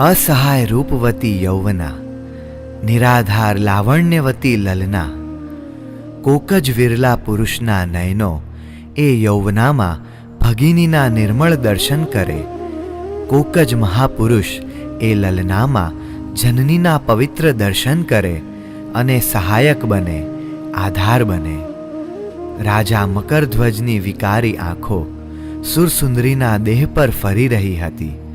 અસહાય રૂપવતી યૌવના, નિરાધાર લાવણ્યવતી લલના કોક જ વિરલા પુરુષના નયનો એ યૌવનામાં ભગિનીના નિર્મળ દર્શન કરે. કોક જ મહાપુરુષ એ લલનામાં જનનીના પવિત્ર દર્શન કરે અને સહાયક બને, આધાર બને. રાજા મકરધ્વજની વિકારી આંખો સુરસુંદરીના દેહ પર ફરી રહી હતી.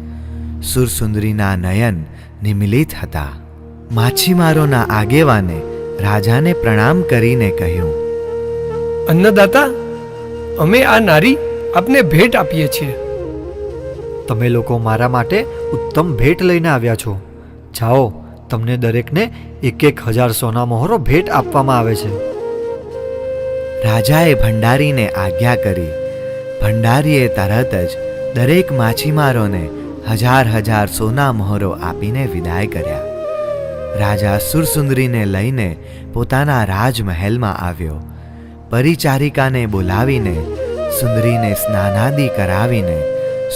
સુરસુંદરીના નયન નિમિલિત હતા. માછીમારોના આગેવાને રાજાને પ્રણામ કરીને કહ્યું અન્નદાતા અમે આ નારી આપને ભેટ આપીએ છીએ. તમે લોકો મારા માટે ઉત્તમ ભેટ લઈને આવ્યા છો. જાઓ તમને દરેકને એક એક હજાર સોના મોહરો ભેટ આપવામાં આવે છે. રાજાએ ભંડારીને આજ્ઞા કરી. ભંડારીએ તરત જ દરેક માછીમારોને હજાર હજાર સોના મોહરો આપીને વિદાય કર્યા. રાજા સુરસુંદરીને લઈને પોતાના રાજમહેલમાં આવ્યો. પરિચારિકાને બોલાવીને સુંદરીને સ્નાનાદિ કરાવીને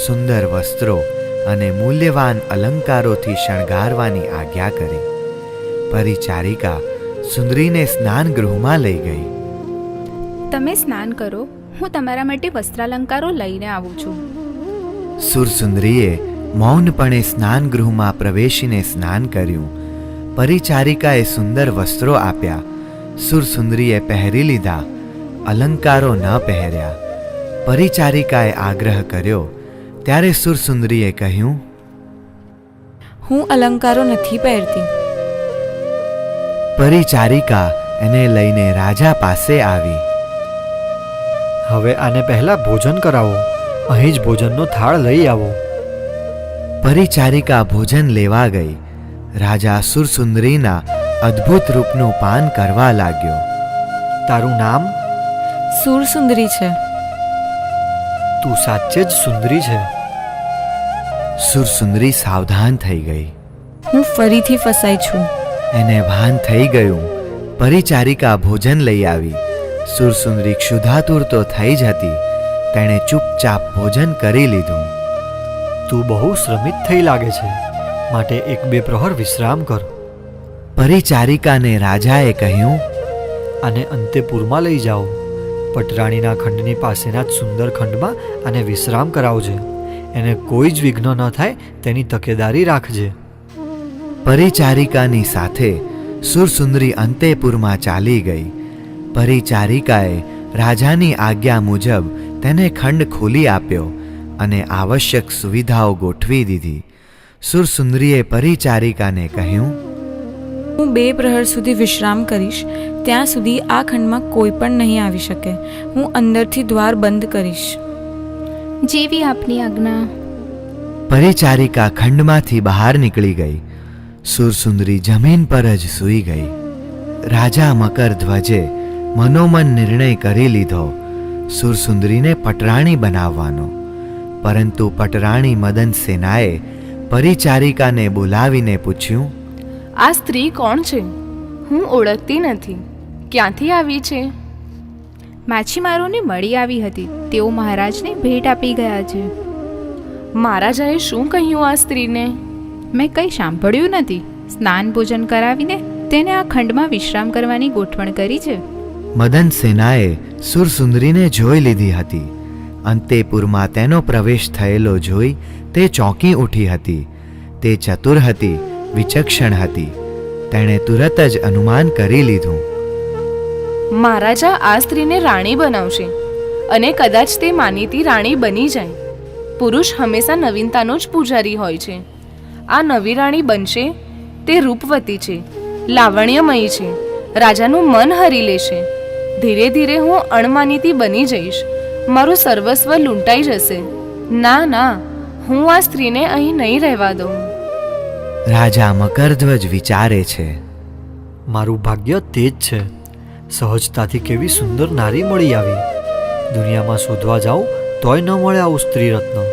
સુંદર વસ્ત્રો અને મૂલ્યવાન અલંકારોથી શણગારવાની આજ્ઞા કરી. પરિચારિકા સુંદરીને સ્નાન ગૃહમાં લઈ ગઈ. તમે સ્નાન કરો હું તમારા માટે વસ્ત્રાલંકારો લઈને આવું છું. સુરસુંદરીએ મૌનપણે સ્નાનગૃહમાં પ્રવેશીને સ્નાન કર્યું. પરિચારિકાએ સુંદર વસ્ત્રો આપ્યા. સુરસુંદરીએ પહેરી લીધા. અલંકારો ન પહેર્યા. પરિચારિકાએ આગ્રહ કર્યો. ત્યારે સુરસુંદરીએ કહ્યું હું અલંકારો નથી પહેરતી. પરિચારિકા એને લઈને રાજા પાસે આવી. હવે આને પહેલા ભોજન કરાવો. અહીં જ ભોજનનો થાળ લઈ આવો. પરિચારિકા ભોજન લેવા ગઈ. રાજા સુરસુંદરીના અદ્ભુત રૂપનું પાન કરવા લાગ્યો. તારું નામ? સુરસુંદરી છે. તું સાચે જ સુંદરી છે. સુરસુંદરી સાવધાન થઈ ગઈ. હું ફરીથી ફસાઈ છું. એને ભાન થઈ ગયું. પરિચારિકા ભોજન લઈ આવી. સુરસુંદરી ક્ષુધાતુર તો થઈ જ હતી તેણે ચૂપચાપ ભોજન કરી લીધું. તું બહુ શ્રમિત થઈ લાગે છે. માટે એક બે પ્રહર વિશ્રામ કર. પરિચારિકાને રાજાએ કહ્યું, આને અંતેપુરમાં લઈ જાઓ. પટરાણીના ખંડની પાસેના જ સુંદર ખંડમાં આને વિશ્રામ કરાવજે. એને કોઈ જ વિઘ્ન ન થાય, તેની તકેદારી રાખજે. પરિચારિકાની સાથે સુરસુંદરી અંતેપુરમાં ચાલી ગઈ. પરિચારિકાએ રાજાની આજ્ઞા મુજબ તેને ખંડ ખોલી આપ્યો. અને આવશ્યક સુવિધાઓ ગોઠવી દીધી. સુરસુંદરીએ પરિચારિકાને કહ્યું હું બે પ્રહર સુધી વિશ્રામ કરીશ ત્યાં સુધી આ ખંડમાં કોઈ પણ નહીં આવી શકે. હું અંદરથી દ્વાર બંધ કરીશ. જેવી આપની આજ્ઞા. પરિચારિકા ખંડમાંથી બહાર નીકળી ગઈ. સુરસુંદરી જમીન પર જ સૂઈ ગઈ. રાજા મકર ધ્વજે મનોમન નિર્ણય કરી લીધો. સુરસુંદરીને પટરાણી બનાવવાનો પરંતુ પટરાણી મદન સેનાએ પરિચારિકાને બોલાવીને પૂછ્યું આ સ્ત્રી કોણ છે? હું ઓળખતી નથી. ક્યાંથી આવી છે? માછીમારોને મળી આવી હતી. તેઓ મહારાજને ભેટ આપી ગયા છે. મહારાજાએ શું કહ્યું આ સ્ત્રીને? મેં કંઈ સાંભળ્યું નથી. સ્નાન ભોજન કરાવીને તેને આ ખંડમાં વિશ્રામ કરવાની ગોઠવણ કરી છે. મદન સેનાએ સુરસુંદરીને જોઈ લીધી હતી. અંતેપુરમાં તેનો પ્રવેશ થયેલો જોઈ તે ચોંકી ઉઠી હતી. તે ચતુર હતી, વિચક્ષણ હતી. તેણે તુરત જ અનુમાન કરી લીધું. મહારાજા આ સ્ત્રીને રાણી બનાવશે અને કદાચ તે માનીતી રાણી બની જાય. પુરુષ હંમેશા નવીનતાનો જ પૂજારી હોય છે. આ નવી રાણી બનશે, તે રૂપવતી છે, લાવણ્યમયી છે, રાજાનું મન હરી લેશે. ધીરે ધીરે હું અણમાનીતી બની જઈશ. મારું સર્વસ્વ લૂંટાઈ જશે. ના ના, હું આ સ્ત્રીને અહીં નહીં રહેવા દઉં. રાજા મકરધ્વજ વિચારે છે, મારું ભાગ્ય તે જ છે. સહજતાથી કેવી સુંદર નારી મળી આવી. દુનિયામાં શોધવા જાઉં તોય ન મળે આવું સ્ત્રી રત્ન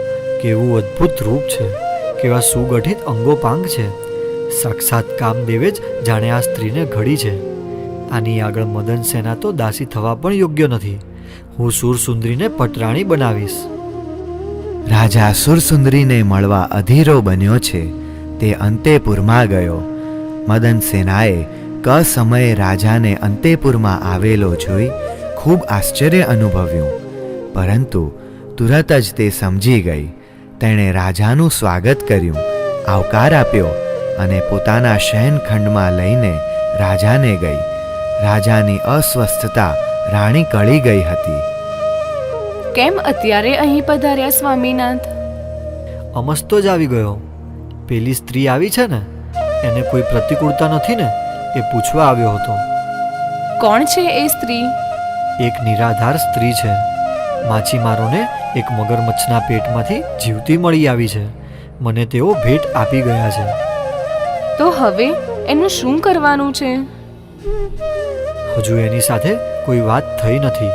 કેવું અદ્ભુત રૂપ છે, કેવા સુગઠિત અંગોપાંગ છે. સાક્ષાત કામદેવે જ જાણે આ સ્ત્રીને ઘડી છે. આની આગળ મદન સેના તો દાસી થવા પણ યોગ્ય નથી. હું સુરસુંદરીને પટરાણી બનાવીશ. રાજા સુરસુંદરીને મળવા અધીરો બન્યો છે. તે અંતેપુરમાં ગયો. મદન સેનાએ ક સમયે રાજાને અંતેપુરમાં આવેલો જોઈ ખૂબ આશ્ચર્ય અનુભવ્યું. પરંતુ તુરત જ તે સમજી ગઈ. તેણે રાજાનું સ્વાગત કર્યું, આવકાર આપ્યો અને પોતાના શયનખંડમાં લઈને રાજાને ગઈ. રાજાની અસ્વસ્થતા રાણી કળી ગઈ હતી. કેમ અત્યારે અહીં પધાર્યા સ્વામીનાથ? અમસ્તો જ આવી ગયો. પેલી સ્ત્રી આવી છે ને એને કોઈ પ્રતિકૂળતા નથી ને એ પૂછવા આવ્યો હતો. કોણ છે એ સ્ત્રી? એક નિરાધાર સ્ત્રી છે. માછીમારોને એક મગરમચ્છના પેટમાંથી જીવતી મળી આવી છે. મને તેઓ ભેટ આપી ગયા છે. તો હવે એનું શું કરવાનું છે? હજુ એની સાથે કોઈ વાત થઈ નથી.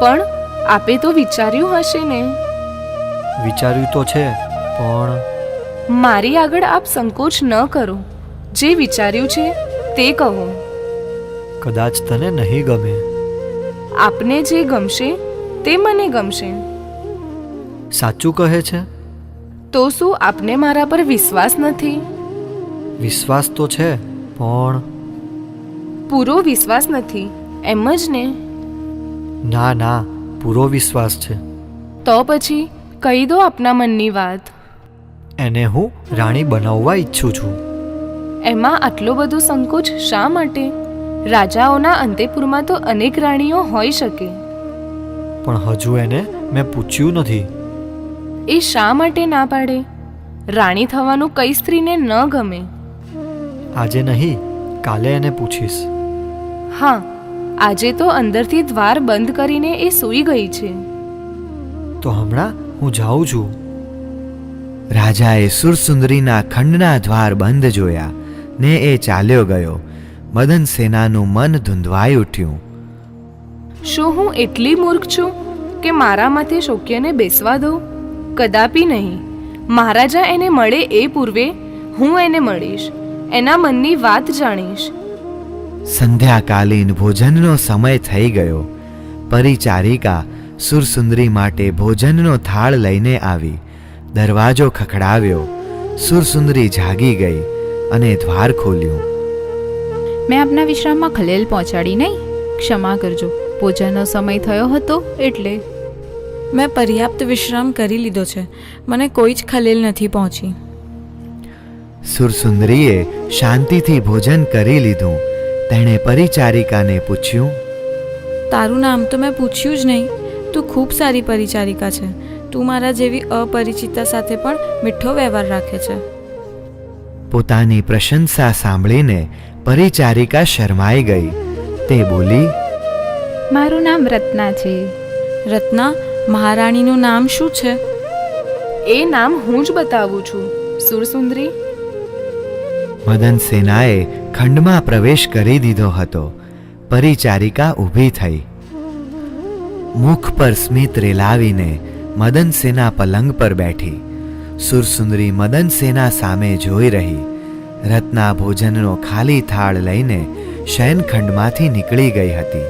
પણ આપે તો વિચાર્યું હશે ને. વિચાર્યું તો છે પણ મારી આગળ આપ સંકોચ ન કરો. જે વિચાર્યું છે તે કહો. કદાચ તને નહીં ગમે. આપને જે ગમશે તે મને ગમશે. સાચું કહે છે? તો શું આપને મારા પર વિશ્વાસ નથી? વિશ્વાસ તો છે પણ પૂરો વિશ્વાસ નથી. એમ જ ને? ના ના પૂરો વિશ્વાસ છે. તો પછી કહી દો આપના મનની વાત. એને હું રાણી બનાવવા ઈચ્છું છું. એમાં આટલો બધો સંકોચ શા માટે? રાજાઓના અંતેપુરમાં તો અનેક રાણીઓ હોઈ શકે. પણ હજુ એને મેં પૂછ્યું નથી. એ શા માટે ના પાડે? રાણી થવાનું કઈ સ્ત્રીને ન ગમે. આજે નહીં કાલે એને પૂછીશ. હા આજે તો અંદરથી દ્વાર બંધ કરીને એ સૂઈ ગઈ છે. તો હમણાં હું જાઉં છું. રાજાએ સુરસુંદરીના ખંડના દ્વાર બંધ જોયા ને એ ચાલ્યો ગયો. મદન સેનાનું મન ધૂંધવાઈ ઉઠ્યું. શું હું એટલી મૂર્ખ છું કે મારા માથે શોક્યને બેસવા દઉં? કદાપી નહીં. મહારાજા એને મળે એ પૂર્વે હું એને મળીશ. એના મનની વાત જાણીશ. સંધ્યાકાલીન ભોજનનો સમય થઈ ગયો. પરિચારિકા સુરસુંદરી માટે ભોજનનો થાળ લઈને આવી. દરવાજો ખખડાવ્યો. સુરસુંદરી જાગી ગઈ અને દ્વાર ખોલ્યું. મેં આપના વિશ્રામમાં ખલેલ પહોંચાડી નહીં. ક્ષમા કરજો. ભોજનનો સમય થયો હતો એટલે. મેં પર્યાપ્ત વિશ્રામ કરી લીધો છે. મને કોઈ જ ખલેલ નથી પહોંચી. સુરસુંદરીએ શાંતિથી ભોજન કરી લીધું. તેણે પરિચારિકાને પૂછ્યું તારું નામ તો મેં પૂછ્યું જ નહીં. તું ખૂબ સારી પરિચારિકા છે. તું મારા જેવી અપરિચિતા સાથે પણ મીઠો વ્યવહાર રાખે છે. પોતાની પ્રશંસા સાંભળીને પરિચારિકા શરમાઈ ગઈ. તે બોલી મારું નામ રત્ના છે. રત્ના મહારાણીનું નામ શું છે? એ નામ હું જ બતાવું છું સુરસુંદરી. મદન સેનાએ ખંડમાં પ્રવેશ કરી દીધો હતો. પરિચારિકા ઊભી થઈ. મુખ પર સ્મિત રેલાવીને મદન સેના પલંગ પર બેઠી. સુરસુંદરી મદન સેના સામે જોઈ રહી. રત્ના ભોજનનો ખાલી થાળ લઈને શયનખંડમાંથી નીકળી ગઈ હતી.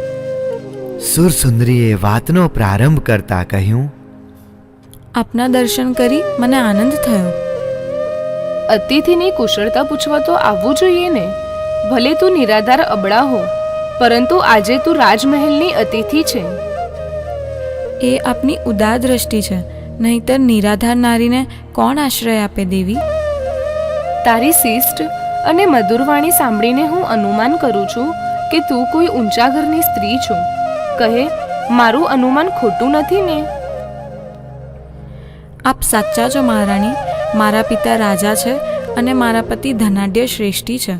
સુરસુંદરીએ વાતનો પ્રારંભ કરતા કહ્યું, આપના દર્શન કરી મને આનંદ થયો. અતિથિની કુશળતા પૂછવા તો આવવું જોઈએ ને. ભલે તું નિરાધાર અબળા હો પરંતુ આજે તું રાજમહેલની અતિથિ છે. એ આપની ઉદાર દ્રષ્ટિ છે નહીતર નિરાધાર નારીને કોણ આશ્રય આપે દેવી? તારી શિષ્ટ અને મધુરવાણી સાંભળીને હું અનુમાન કરું છું કે તું કોઈ ઊંચા ઘરની સ્ત્રી છું. કહે મારું અનુમાન ખોટું નથી ને. આપ સાચા છો મહારાણી. મારા પિતા રાજા છે અને મારા પતિ ધનાઢ્ય શ્રેષ્ઠી છે.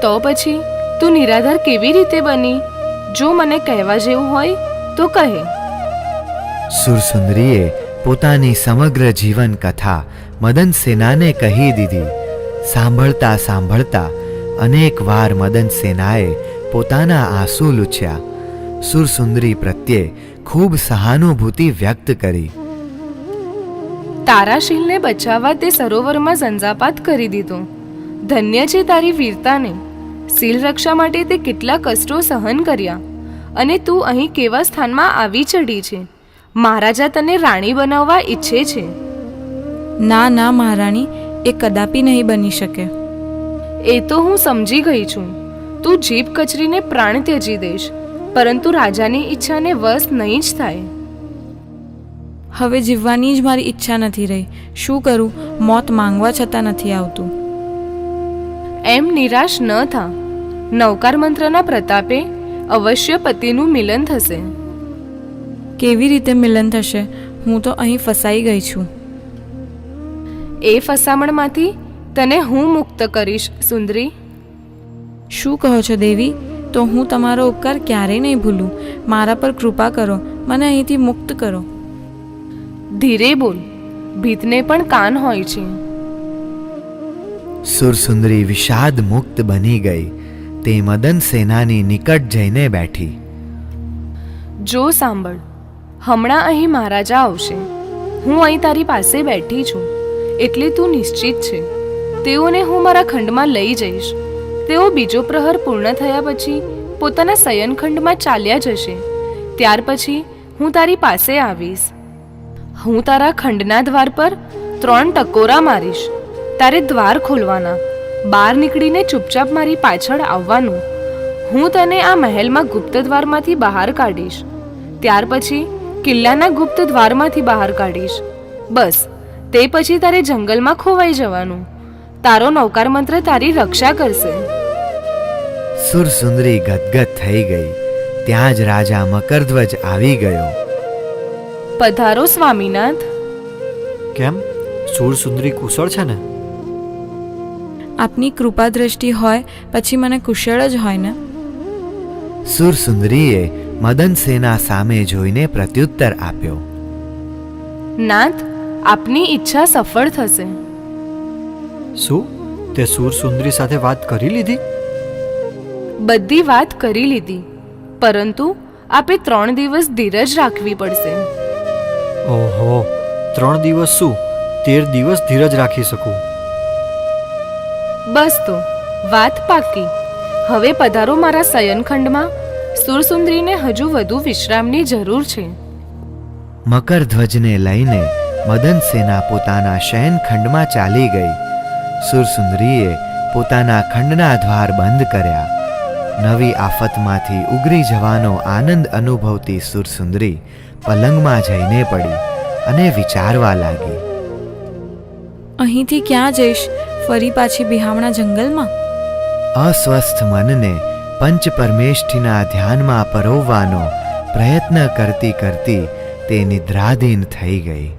તો પછી તું નિરાધાર કેવી રીતે બની? જો મને કહેવા જેવું હોય તો કહે. સુરસુંદરીએ પોતાની સમગ્ર જીવન કથા મદન સેનાને કહી દીધી. સાંભળતા સાંભળતા અનેક વાર મદન સેનાએ પોતાના આંસુ લૂછ્યા. સુરસુંદરી પ્રત્યે ખૂબ સહાનુભૂતિ વ્યક્ત કરી. તારાશીલને બચાવવા તે સરોવરમાં ઝંઝાપાત કરી દીધો. ધન્ય છે તારી વીરતાને. શીલ રક્ષા માટે તે કેટલા કષ્ટો સહન કર્યા. અને તું અહીં કેવા સ્થાનમાં આવી ચડી છે? મહારાજા તને રાણી બનાવવા ઈચ્છે છે. ના ના મહારાણી એ કદાપી નહીં બની શકે. એ તો હું સમજી ગઈ છું. તું જીભ કચરીને પ્રાણ ત્યજી દઈશ પરંતુ રાજાની ઈચ્છાને વશ નહીં જ થાય. હવે જીવવાની જ મારી ઈચ્છા નથી રહી. શું કરું? મોત માંગવા છતાં નથી આવતું. એમ નિરાશ ન થા. નવકાર મંત્રના પ્રતાપે અવશ્ય પતિનું મિલન થશે. કેવી રીતે મિલન થશે? હું તો અહીં ફસાઈ ગઈ છું. એ ફસામણમાંથી તને હું મુક્ત કરીશ સુંદરી? શું કહો છો દેવી? તો હું તમારો ઉપકાર ક્યારેય નહીં ભૂલું. મારા પર કૃપા કરો. મને અહીંથી મુક્ત કરો. ધીરે બોલ ભીતને પણ કાન હોય છે. સુરસુંદરી વિષાદ મુક્ત બની ગઈ તે મદન સેનાની નિકટ જઈને બેઠી. જો સાંભળ હમણાં અહીં મહારાજા આવશે. હું અહીં તારી પાસે બેઠી છું એટલે તું નિશ્ચિત છે. તેઓને હું મારા ખંડમાં લઈ જઈશ. તેઓ બીજો પ્રહર પૂર્ણ થયા પછી પોતાના શયનખંડમાં ચાલ્યા જશે. ત્યાર પછી હું તારી પાસે આવીશ. હું તારા ખંડના દ્વાર પર ત્રણ ટકોરા મારીશ. તારે દ્વાર ખોલવાના. બહાર નીકળીને ચૂપચાપ મારી પાછળ આવવાનું. હું તને આ મહેલમાં ગુપ્ત દ્વારમાંથી બહાર કાઢીશ. ત્યાર પછી કિલ્લાના ગુપ્ત દ્વારમાંથી બહાર કાઢીશ. બસ, તે પછી તારે જંગલમાં ખોવાઈ જવાનું. તારો નૌકાર મંત્ર તારી રક્ષા કરશે. સુરસુંદરી ગદગદ થઈ ગઈ. ત્યાં જ રાજા મકરધ્વજ આવી ગયો. પધારો સ્વામીનાથ. કેમ? સુરસુંદરી કુશળ છે ને? આપની કૃપા દ્રષ્ટિ હોય પછી મને કુશળ જ હોય ને? સુરસુંદરીએ મદન સેના સામે જોઈને પ્રત્યુત્તર આપ્યો. નાથ આપની ઈચ્છા સફળ થશે. શું? તે સુરસુંદરી સાથે વાત કરી લીધી? બધી વાત કરી લીધી પરંતુ આપે ત્રણ દિવસ ધીરજ રાખવી પડશે. ઓહો ત્રણ દિવસ શું? તેર દિવસ ધીરજ રાખી શકું? બસ તો વાત પાકી હવે પધારો મારા શયનખંડમાં. સુરસુંદરીને હજુ વધુ વિશ્રામની જરૂર છે. મકરધ્વજને લઈને મદન સેના પોતાના શયનખંડમાં ચાલી ગઈ. સુરસુંદરીએ પોતાના ખંડના દ્વાર બંધ કર્યા. નવી આફતમાંથી ઉગરી જવાનો આનંદ અનુભવતી સુરસુંદરી પલંગમાં જઈને પડી અને વિચારવા લાગી. અહીંથી ક્યાં જઈશ? ફરી પાછી બિહામણા જંગલમાં? અસ્વસ્થ મનને પંચ પરમેષ્ઠીના ધ્યાનમાં પરોવવાનો પ્રયત્ન કરતી કરતી તે નિદ્રાધીન થઈ ગઈ.